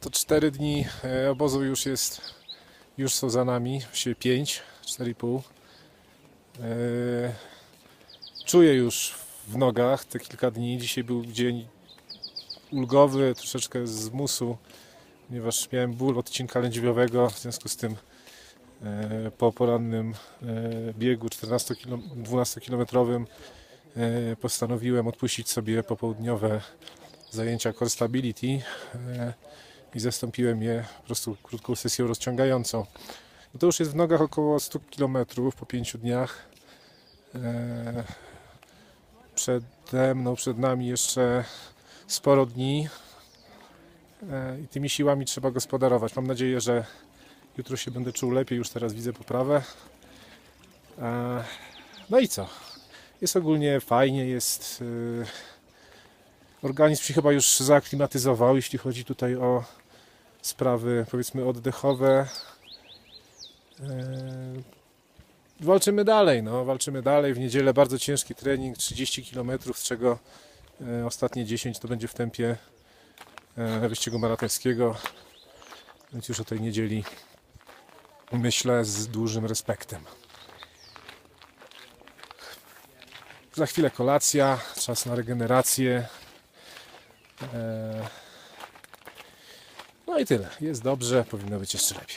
to 4 dni e, obozu już jest, już są za nami, właściwie 5, 4,5. E, Czuję już w nogach te kilka dni. Dzisiaj był dzień ulgowy, troszeczkę z musu, ponieważ miałem ból odcinka lędźwiowego, w związku z tym e, po porannym biegu 12-kilometrowym e, postanowiłem odpuścić sobie popołudniowe zajęcia Core Stability i zastąpiłem je po prostu krótką sesją rozciągającą. No to już jest w nogach około 100 km po 5 dniach. E, Przede mną, przed nami jeszcze sporo dni e, i tymi siłami trzeba gospodarować. Mam nadzieję, że jutro się będę czuł lepiej, już teraz widzę poprawę. E, No i co? Jest ogólnie fajnie, jest. Organizm się chyba już zaaklimatyzował, jeśli chodzi tutaj o sprawy powiedzmy oddechowe. E, Walczymy dalej, no, walczymy dalej. W niedzielę bardzo ciężki trening, 30 km, z czego e, ostatnie 10 to będzie w tempie e, wyścigu maratońskiego. Więc już o tej niedzieli myślę z dużym respektem. Za chwilę kolacja, czas na regenerację. E, No i tyle. Jest dobrze, powinno być jeszcze lepiej.